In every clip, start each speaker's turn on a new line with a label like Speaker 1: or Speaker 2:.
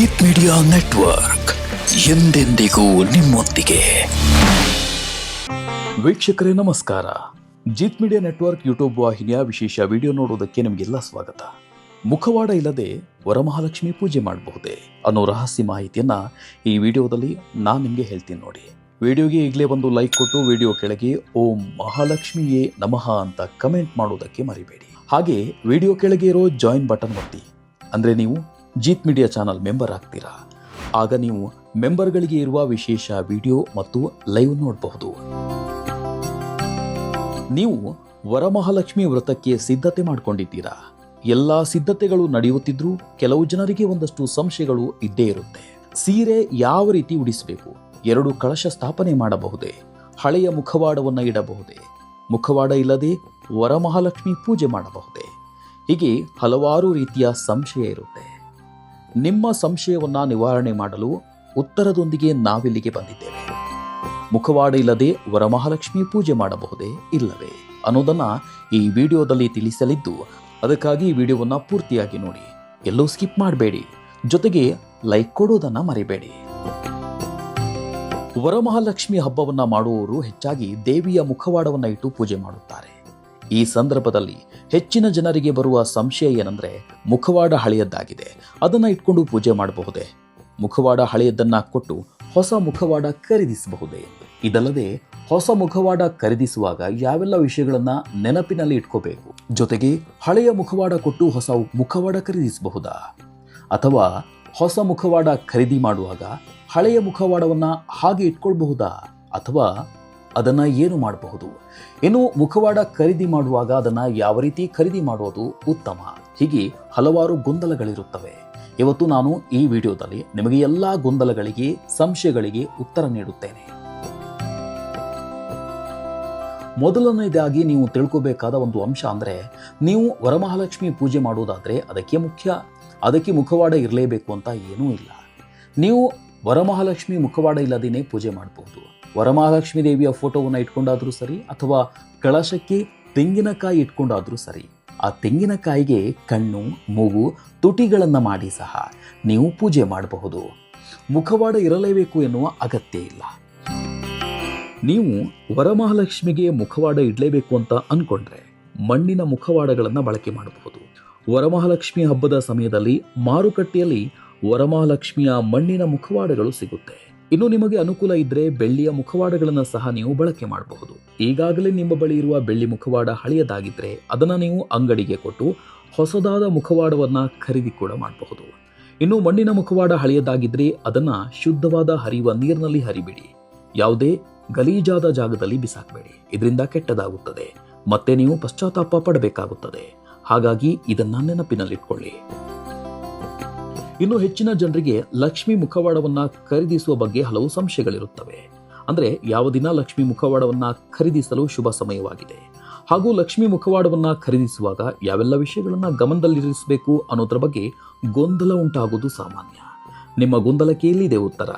Speaker 1: Jeet media network ಎಂದೆಂದಿಗೂ ನಿಮ್ಮೊಂದಿಗೆ. ವೀಕ್ಷಕರೇ, ನಮಸ್ಕಾರ. ಜೀತ್ ಮೀಡಿಯಾ ನೆಟ್ವರ್ಕ್ ಯೂಟ್ಯೂಬ್ ವಾಹಿನಿಯ ವಿಶೇಷ ವಿಡಿಯೋ ನೋಡುವುದಕ್ಕೆ ನಿಮಗೆಲ್ಲ ಸ್ವಾಗತ. ಮುಖವಾಡ ಇಲ್ಲದೆ ವರಮಹಾಲಕ್ಷ್ಮಿ ಪೂಜೆ ಮಾಡಬಹುದೇ ಅನ್ನೋ ರಹಸ್ಯ ಮಾಹಿತಿಯನ್ನ ಈ ವಿಡಿಯೋದಲ್ಲಿ ನಾನು ನಿಮಗೆ ಹೇಳ್ತೀನಿ ನೋಡಿ. ವಿಡಿಯೋಗೆ ಈಗಲೇ ಒಂದು ಲೈಕ್ ಕೊಟ್ಟು ವಿಡಿಯೋ ಕೆಳಗೆ ಓಂ ಮಹಾಲಕ್ಷ್ಮಿಯೇ ನಮಃ ಅಂತ ಕಮೆಂಟ್ ಮಾಡುವುದಕ್ಕೆ ಮರಿಬೇಡಿ. ಹಾಗೆ ವಿಡಿಯೋ ಕೆಳಗೆ ಇರೋ ಜಾಯಿನ್ ಬಟನ್ ಒತ್ತಿ. ಅಂದರೆ ನೀವು ಜೀತ್ ಮೀಡಿಯಾ ಚಾನಲ್ ಮೆಂಬರ್ ಆಗ್ತೀರಾ? ಆಗ ನೀವು ಮೆಂಬರ್ಗಳಿಗೆ ಇರುವ ವಿಶೇಷ ವಿಡಿಯೋ ಮತ್ತು ಲೈವ್ ನೋಡಬಹುದು. ನೀವು ವರಮಹಾಲಕ್ಷ್ಮಿ ವ್ರತಕ್ಕೆ ಸಿದ್ಧತೆ ಮಾಡಿಕೊಂಡಿದ್ದೀರಾ? ಎಲ್ಲ ಸಿದ್ಧತೆಗಳು ನಡೆಯುತ್ತಿದ್ರೂ ಕೆಲವು ಜನರಿಗೆ ಒಂದಷ್ಟು ಸಂಶಯಗಳು ಇದ್ದೇ ಇರುತ್ತೆ. ಸೀರೆ ಯಾವ ರೀತಿ ಉಡಿಸಬೇಕು? ಎರಡು ಕಳಶ ಸ್ಥಾಪನೆ ಮಾಡಬಹುದೇ? ಹಳೆಯ ಮುಖವಾಡವನ್ನು ಇಡಬಹುದೇ? ಮುಖವಾಡ ಇಲ್ಲದೆ ವರಮಹಾಲಕ್ಷ್ಮಿ ಪೂಜೆ ಮಾಡಬಹುದೇ? ಹೀಗೆ ಹಲವಾರು ರೀತಿಯ ಸಂಶಯ ಇರುತ್ತೆ. ನಿಮ್ಮ ಸಂಶಯವನ್ನ ನಿವಾರಣೆ ಮಾಡಲು ಉತ್ತರದೊಂದಿಗೆ ನಾವಿಲ್ಲಿಗೆ ಬಂದಿದ್ದೇವೆ. ಮುಖವಾಡ ಇಲ್ಲದೆ ವರಮಹಾಲಕ್ಷ್ಮಿ ಪೂಜೆ ಮಾಡಬಹುದೇ ಇಲ್ಲವೇ? ಅನ್ನೋದನ್ನ ಈ ವಿಡಿಯೋದಲ್ಲಿ ತಿಳಿಸಲಿದ್ದು, ಅದಕ್ಕಾಗಿ ಈ ವಿಡಿಯೋವನ್ನ ಪೂರ್ತಿಯಾಗಿ ನೋಡಿ. ಎಲ್ಲೂ ಸ್ಕಿಪ್ ಮಾಡಬೇಡಿ. ಜೊತೆಗೆ ಲೈಕ್ ಕೊಡೋದನ್ನ ಮರಿಬೇಡಿ. ವರಮಹಾಲಕ್ಷ್ಮಿ ಹಬ್ಬವನ್ನ ಮಾಡುವವರು ಹೆಚ್ಚಾಗಿ ದೇವಿಯ ಮುಖವಾಡವನ್ನ ಇಟ್ಟು ಪೂಜೆ ಮಾಡುತ್ತಾರೆ. ಈ ಸಂದರ್ಭದಲ್ಲಿ ಹೆಚ್ಚಿನ ಜನರಿಗೆ ಬರುವ ಸಂಶಯ ಏನಂದ್ರೆ ಮುಖವಾಡ ಹಳೆಯದ್ದಾಗಿದೆ. ಅದನ್ನ ಇಟ್ಕೊಂಡು ಪೂಜೆ ಮಾಡಬಹುದೇ? ಮುಖವಾಡ ಹಳೆಯದನ್ನ ಕೊಟ್ಟು ಹೊಸ ಮುಖವಾಡ ಖರೀದಿಸಬಹುದೇ? ಇದಲ್ಲದೆ ಹೊಸ ಮುಖವಾಡ ಖರೀದಿಸುವಾಗ ಯಾವೆಲ್ಲ ವಿಷಯಗಳನ್ನ ನೆನಪಿನಲ್ಲಿ ಇಟ್ಕೋಬೇಕು? ಜೊತೆಗೆ ಹಳೆಯ ಮುಖವಾಡ ಕೊಟ್ಟು ಹೊಸ ಮುಖವಾಡ ಖರೀದಿಸಬಹುದಾ? ಅಥವಾ ಹೊಸ ಮುಖವಾಡ ಖರೀದಿ ಮಾಡುವಾಗ ಹಳೆಯ ಮುಖವಾಡವನ್ನ ಹಾಗೆ ಇಟ್ಕೊಳ್ಬಹುದಾ? ಅಥವಾ ಅದನ್ನ ಏನು ಮಾಡಬಹುದು? ಇನ್ನು ಮುಖವಾಡ ಖರೀದಿ ಮಾಡುವಾಗ ಅದನ್ನ ಯಾವ ರೀತಿ ಖರೀದಿ ಮಾಡುವುದು ಉತ್ತಮ? ಹೀಗೆ ಹಲವಾರು ಗೊಂದಲಗಳಿರುತ್ತವೆ. ಇವತ್ತು ನಾನು ಈ ವಿಡಿಯೋದಲ್ಲಿ ನಿಮಗೆ ಎಲ್ಲಾ ಗೊಂದಲಗಳಿಗೆ, ಸಂಶಯಗಳಿಗೆ ಉತ್ತರ ನೀಡುತ್ತೇನೆ. ಮೊದಲನೇದಾಗಿ ನೀವು ತಿಳ್ಕೋಬೇಕಾದ ಒಂದು ಅಂಶ ಅಂದ್ರೆ, ನೀವು ವರಮಹಾಲಕ್ಷ್ಮಿ ಪೂಜೆ ಮಾಡುವುದಾದರೆ ಅದಕ್ಕೆ ಮುಖ್ಯ. ಅದಕ್ಕೆ ಮುಖವಾಡ ಇರಲೇಬೇಕು ಅಂತ ಏನೂ ಇಲ್ಲ. ನೀವು ವರಮಹಾಲಕ್ಷ್ಮಿ ಮುಖವಾಡ ಇಲ್ಲದೇನೆ ಪೂಜೆ ಮಾಡಬಹುದು ವರಮಹಾಲಕ್ಷ್ಮಿ ದೇವಿಯ ಫೋಟೋವನ್ನು ಇಟ್ಕೊಂಡಾದರೂ ಸರಿ ಅಥವಾ ಕಳಶಕ್ಕೆ ತೆಂಗಿನಕಾಯಿ ಇಟ್ಕೊಂಡಾದರೂ ಸರಿ, ಆ ತೆಂಗಿನಕಾಯಿಗೆ ಕಣ್ಣು, ಮೂಗು, ತುಟಿಗಳನ್ನು ಮಾಡಿ ಸಹ ನೀವು ಪೂಜೆ ಮಾಡಬಹುದು. ಮುಖವಾಡ ಇರಲೇಬೇಕು ಎನ್ನುವ ಅಗತ್ಯ ಇಲ್ಲ. ನೀವು ವರಮಹಾಲಕ್ಷ್ಮಿಗೆ ಮುಖವಾಡ ಇಡಲೇಬೇಕು ಅಂತ ಅಂದ್ಕೊಂಡ್ರೆ ಮಣ್ಣಿನ ಮುಖವಾಡಗಳನ್ನು ಬಳಕೆ ಮಾಡಬಹುದು. ವರಮಹಾಲಕ್ಷ್ಮಿ ಹಬ್ಬದ ಸಮಯದಲ್ಲಿ ಮಾರುಕಟ್ಟೆಯಲ್ಲಿ ವರಮಹಾಲಕ್ಷ್ಮಿಯ ಮಣ್ಣಿನ ಮುಖವಾಡಗಳು ಸಿಗುತ್ತೆ. ಇನ್ನು ನಿಮಗೆ ಅನುಕೂಲ ಇದ್ರೆ ಬೆಳ್ಳಿಯ ಮುಖವಾಡಗಳನ್ನು ಸಹ ನೀವು ಬಳಕೆ ಮಾಡಬಹುದು. ಈಗಾಗಲೇ ನಿಮ್ಮ ಬಳಿ ಇರುವ ಬೆಳ್ಳಿ ಮುಖವಾಡ ಹಳೆಯದಾಗಿದ್ರೆ ಅದನ್ನ ನೀವು ಅಂಗಡಿಗೆ ಕೊಟ್ಟು ಹೊಸದಾದ ಮುಖವಾಡವನ್ನ ಖರೀದಿ ಕೂಡ ಮಾಡಬಹುದು. ಇನ್ನು ಮಣ್ಣಿನ ಮುಖವಾಡ ಹಳೆಯದಾಗಿದ್ರೆ ಅದನ್ನ ಶುದ್ಧವಾದ ಹರಿಯುವ ನೀರಿನಲ್ಲಿ ಹರಿಬಿಡಿ. ಯಾವುದೇ ಗಲೀಜಾದ ಜಾಗದಲ್ಲಿ ಬಿಸಾಕಬೇಡಿ. ಇದರಿಂದ ಕೆಟ್ಟದಾಗುತ್ತದೆ. ಮತ್ತೆ ನೀವು ಪಶ್ಚಾತ್ತಾಪ ಪಡಬೇಕಾಗುತ್ತದೆ. ಹಾಗಾಗಿ ಇದನ್ನು ನೆನಪಿನಲ್ಲಿಟ್ಕೊಳ್ಳಿ. ಇನ್ನು ಹೆಚ್ಚಿನ ಜನರಿಗೆ ಲಕ್ಷ್ಮಿ ಮುಖವಾಡವನ್ನು ಖರೀದಿಸುವ ಬಗ್ಗೆ ಹಲವು ಸಂಶಯಗಳಿರುತ್ತವೆ. ಅಂದರೆ ಯಾವ ದಿನ ಲಕ್ಷ್ಮಿ ಮುಖವಾಡವನ್ನು ಖರೀದಿಸಲು ಶುಭ ಸಮಯವಾಗಿದೆ? ಹಾಗೂ ಲಕ್ಷ್ಮಿ ಮುಖವಾಡವನ್ನು ಖರೀದಿಸುವಾಗ ಯಾವೆಲ್ಲ ವಿಷಯಗಳನ್ನ ಗಮನದಲ್ಲಿರಿಸಬೇಕು ಅನ್ನೋದ್ರ ಬಗ್ಗೆ ಗೊಂದಲ ಉಂಟಾಗುವುದು ಸಾಮಾನ್ಯ. ನಿಮ್ಮ ಗೊಂದಲಕ್ಕೆ ಇಲ್ಲಿದೆ ಉತ್ತರ?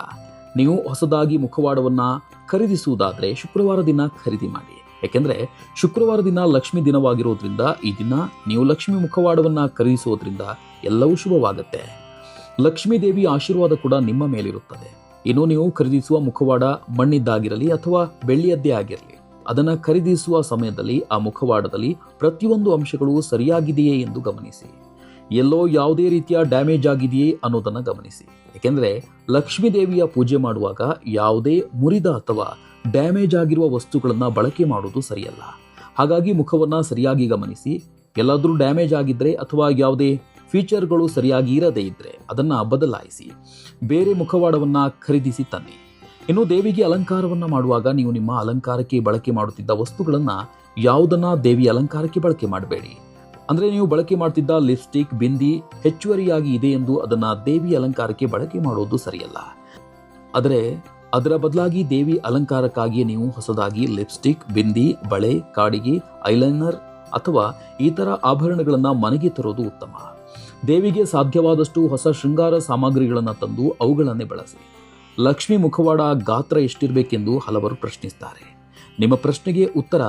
Speaker 1: ನೀವು ಹೊಸದಾಗಿ ಮುಖವಾಡವನ್ನು ಖರೀದಿಸುವುದಾದ್ರೆ ಶುಕ್ರವಾರ ದಿನ ಖರೀದಿ ಮಾಡಿ. ಯಾಕೆಂದ್ರೆ ಶುಕ್ರವಾರ ದಿನ ಲಕ್ಷ್ಮಿ ದಿನವಾಗಿರೋದ್ರಿಂದ ಈ ದಿನ ನೀವು ಲಕ್ಷ್ಮಿ ಮುಖವಾಡವನ್ನು ಖರೀದಿಸುವುದರಿಂದ ಎಲ್ಲವೂ ಶುಭವಾಗುತ್ತೆ. ಲಕ್ಷ್ಮೀ ದೇವಿ ಆಶೀರ್ವಾದ ಕೂಡ ನಿಮ್ಮ ಮೇಲಿರುತ್ತದೆ. ಇನ್ನು ನೀವು ಖರೀದಿಸುವ ಮುಖವಾಡ ಮಣ್ಣಿದ್ದಾಗಿರಲಿ ಅಥವಾ ಬೆಳ್ಳಿಯದ್ದೇ ಆಗಿರಲಿ, ಅದನ್ನ ಖರೀದಿಸುವ ಸಮಯದಲ್ಲಿ ಆ ಮುಖವಾಡದಲ್ಲಿ ಪ್ರತಿಯೊಂದು ಅಂಶಗಳು ಸರಿಯಾಗಿದೆಯೇ ಎಂದು ಗಮನಿಸಿ. ಎಲ್ಲೋ ಯಾವುದೇ ರೀತಿಯ ಡ್ಯಾಮೇಜ್ ಆಗಿದೆಯೇ ಅನ್ನೋದನ್ನ ಗಮನಿಸಿ. ಏಕೆಂದರೆ ಲಕ್ಷ್ಮೀ ದೇವಿಯ ಪೂಜೆ ಮಾಡುವಾಗ ಯಾವುದೇ ಮುರಿದ ಅಥವಾ ಡ್ಯಾಮೇಜ್ ಆಗಿರುವ ವಸ್ತುಗಳನ್ನ ಬಳಕೆ ಮಾಡುವುದು ಸರಿಯಲ್ಲ. ಹಾಗಾಗಿ ಮುಖವನ್ನ ಸರಿಯಾಗಿ ಗಮನಿಸಿ. ಎಲ್ಲಾದರೂ ಡ್ಯಾಮೇಜ್ ಆಗಿದ್ರೆ ಅಥವಾ ಯಾವುದೇ ಫೀಚರ್ಗಳು ಸರಿಯಾಗಿ ಇರದೇ ಇದ್ದರೆ ಅದನ್ನ ಬದಲಾಯಿಸಿ ಬೇರೆ ಮುಖವಾಡವನ್ನ ಖರೀದಿಸಿ ತನ್ನಿ. ಇನ್ನು ದೇವಿಗೆ ಅಲಂಕಾರವನ್ನ ಮಾಡುವಾಗ ನೀವು ನಿಮ್ಮ ಅಲಂಕಾರಕ್ಕೆ ಬಳಕೆ ಮಾಡುತ್ತಿದ್ದ ವಸ್ತುಗಳನ್ನ ಯಾವುದನ್ನ ದೇವಿ ಅಲಂಕಾರಕ್ಕೆ ಬಳಕೆ ಮಾಡಬೇಡಿ. ಅಂದ್ರೆ ನೀವು ಬಳಕೆ ಮಾಡ್ತಿದ್ದ ಲಿಪ್ಸ್ಟಿಕ್ ಬಿಂದಿ ಹೆಚ್ಚುವರಿಯಾಗಿ ಇದೆ ಎಂದು ಅದನ್ನ ದೇವಿ ಅಲಂಕಾರಕ್ಕೆ ಬಳಕೆ ಮಾಡುವುದು ಸರಿಯಲ್ಲ. ಆದರೆ ಅದರ ಬದಲಾಗಿ ದೇವಿ ಅಲಂಕಾರಕ್ಕಾಗಿ ನೀವು ಹೊಸದಾಗಿ ಲಿಪ್ಸ್ಟಿಕ್ ಬಿಂದಿ, ಬಳೆ, ಕಾಡಿಗೆ ಐಲೈನರ್ ಅಥವಾ ಇತರ ಆಭರಣಗಳನ್ನ ಮನೆಗೆ ತರೋದು ಉತ್ತಮ. ದೇವಿಗೆ ಸಾಧ್ಯವಾದಷ್ಟು ಹೊಸ ಶೃಂಗಾರ ಸಾಮಗ್ರಿಗಳನ್ನು ತಂದು ಅವುಗಳನ್ನೇ ಬಳಸಿ. ಲಕ್ಷ್ಮಿ ಮುಖವಾಡ ಗಾತ್ರ ಎಷ್ಟಿರಬೇಕೆಂದು ಹಲವರು ಪ್ರಶ್ನಿಸ್ತಾರೆ. ನಿಮ್ಮ ಪ್ರಶ್ನೆಗೆ ಉತ್ತರ,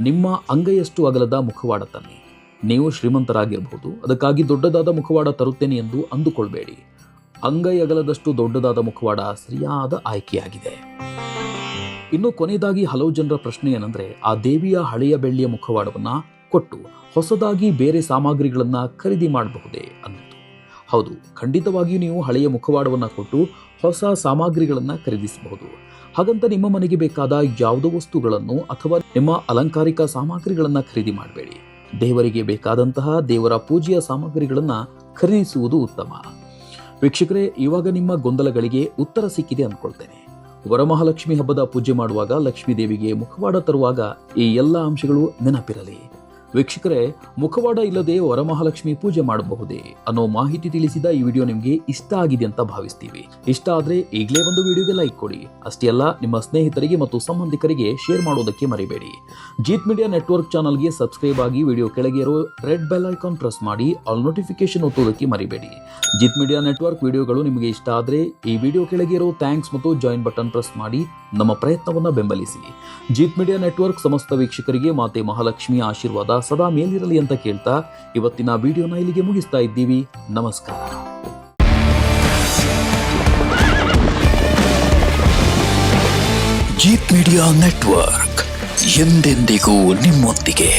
Speaker 1: ನಿಮ್ಮ ಅಂಗೈಯಷ್ಟು ಅಗಲದ ಮುಖವಾಡ ತನ್ನಿ. ನೀವು ಶ್ರೀಮಂತರಾಗಿರಬಹುದು ಅದಕ್ಕಾಗಿ ದೊಡ್ಡದಾದ ಮುಖವಾಡ ತರುತ್ತೇನೆ ಎಂದು ಅಂದುಕೊಳ್ಬೇಡಿ. ಅಂಗೈ ಅಗಲದಷ್ಟು ದೊಡ್ಡದಾದ ಮುಖವಾಡ ಸರಿಯಾದ ಆಯ್ಕೆಯಾಗಿದೆ. ಇನ್ನು ಕೊನೆಯದಾಗಿ ಹಲವು ಜನರ ಪ್ರಶ್ನೆ ಏನಂದ್ರೆ, ಆ ದೇವಿಯ ಹಳೆಯ ಬೆಳ್ಳಿಯ ಮುಖವಾಡವನ್ನ ಕೊಟ್ಟು ಹೊಸದಾಗಿ ಬೇರೆ ಸಾಮಗ್ರಿಗಳನ್ನು ಖರೀದಿ ಮಾಡಬಹುದೇ ಅಂದಿತು ಹೌದು, ಖಂಡಿತವಾಗಿಯೂ ನೀವು ಹಳೆಯ ಮುಖವಾಡವನ್ನು ಕೊಟ್ಟು ಹೊಸ ಸಾಮಗ್ರಿಗಳನ್ನು ಖರೀದಿಸಬಹುದು. ಹಾಗಂತ ನಿಮ್ಮ ಮನೆಗೆ ಬೇಕಾದ ಯಾವುದೋ ವಸ್ತುಗಳನ್ನು ಅಥವಾ ನಿಮ್ಮ ಅಲಂಕಾರಿಕ ಸಾಮಗ್ರಿಗಳನ್ನು ಖರೀದಿ ಮಾಡಬೇಡಿ. ದೇವರಿಗೆ ಬೇಕಾದಂತಹ ದೇವರ ಪೂಜೆಯ ಸಾಮಗ್ರಿಗಳನ್ನು ಖರೀದಿಸುವುದು ಉತ್ತಮ. ವೀಕ್ಷಕರೇ, ಇವಾಗ ನಿಮ್ಮ ಗೊಂದಲಗಳಿಗೆ ಉತ್ತರ ಸಿಕ್ಕಿದೆ ಅಂದ್ಕೊಳ್ತೇನೆ. ವರಮಹಾಲಕ್ಷ್ಮಿ ಹಬ್ಬದ ಪೂಜೆ ಮಾಡುವಾಗ ಲಕ್ಷ್ಮೀ ದೇವಿಗೆ ಮುಖವಾಡ ತರುವಾಗ ಈ ಎಲ್ಲ ಅಂಶಗಳು ನೆನಪಿರಲಿ. ವೀಕ್ಷಕರೇ, ಮುಖವಾಡ ಇಲ್ಲದೆ ವರಮಹಾಲಕ್ಷ್ಮಿ ಪೂಜೆ ಮಾಡಬಹುದೇ ಅನ್ನೋ ಮಾಹಿತಿ ತಿಳಿಸಿದ ಈ ವಿಡಿಯೋ ನಿಮಗೆ ಇಷ್ಟ ಆಗಿದೆ ಅಂತ ಭಾವಿಸ್ತೀವಿ. ಇಷ್ಟ ಆದ್ರೆ ಈಗಲೇ ಒಂದು ವಿಡಿಯೋಗೆ ಲೈಕ್ ಕೊಡಿ. ಅಷ್ಟೇ ಅಲ್ಲ, ನಿಮ್ಮ ಸ್ನೇಹಿತರಿಗೆ ಮತ್ತು ಸಂಬಂಧಿಕರಿಗೆ ಶೇರ್ ಮಾಡೋದಕ್ಕೆ ಮರಿಬೇಡಿ. ಜೀತ್ ಮೀಡಿಯಾ ನೆಟ್ವರ್ಕ್ ಚಾನಲ್ಗೆ ಸಬ್ಸ್ಕ್ರೈಬ್ ಆಗಿ ವಿಡಿಯೋ ಕೆಳಗೆ ಇರೋ ರೆಡ್ ಬೆಲ್ ಐಕಾನ್ ಪ್ರೆಸ್ ಮಾಡಿ ಆಲ್ ನೋಟಿಫಿಕೇಶನ್ ಒತ್ತೋದಕ್ಕೆ ಮರಿಬೇಡಿ. ಜಿತ್ ಮೀಡಿಯಾ ನೆಟ್ವರ್ಕ್ ವಿಡಿಯೋಗಳು ನಿಮಗೆ ಇಷ್ಟ ಆದ್ರೆ ಈ ವಿಡಿಯೋ ಕೆಳಗೆ ಇರೋ ಥ್ಯಾಂಕ್ಸ್ ಮತ್ತು ಜಾಯಿನ್ ಬಟನ್ ಪ್ರೆಸ್ ಮಾಡಿ ನಮ್ಮ ಪ್ರಯತ್ನವನ್ನು ಬೆಂಬಲಿಸಿ. ಜೀತ್ ಮೀಡಿಯಾ ನೆಟ್ವರ್ಕ್ ಸಮಸ್ತ ವೀಕ್ಷಕರಿಗೆ ಮಾತೆ ಮಹಾಲಕ್ಷ್ಮಿ ಆಶೀರ್ವಾದ ಸದಾ ಮೇಲಿರಲಿ ಅಂತ ಕೇಳ್ತಾ ಇವತ್ತಿನ ವಿಡಿಯೋನ ಇಲ್ಲಿಗೆ ಮುಗಿಸ್ತಾ ಇದ್ದೀವಿ. ನಮಸ್ಕಾರ.
Speaker 2: ಜೀತ್ ಮೀಡಿಯಾ ನೆಟ್ವರ್ಕ್ ಎಂದೆಂದಿಗೂ ನಿಮ್ಮೊಂದಿಗೆ.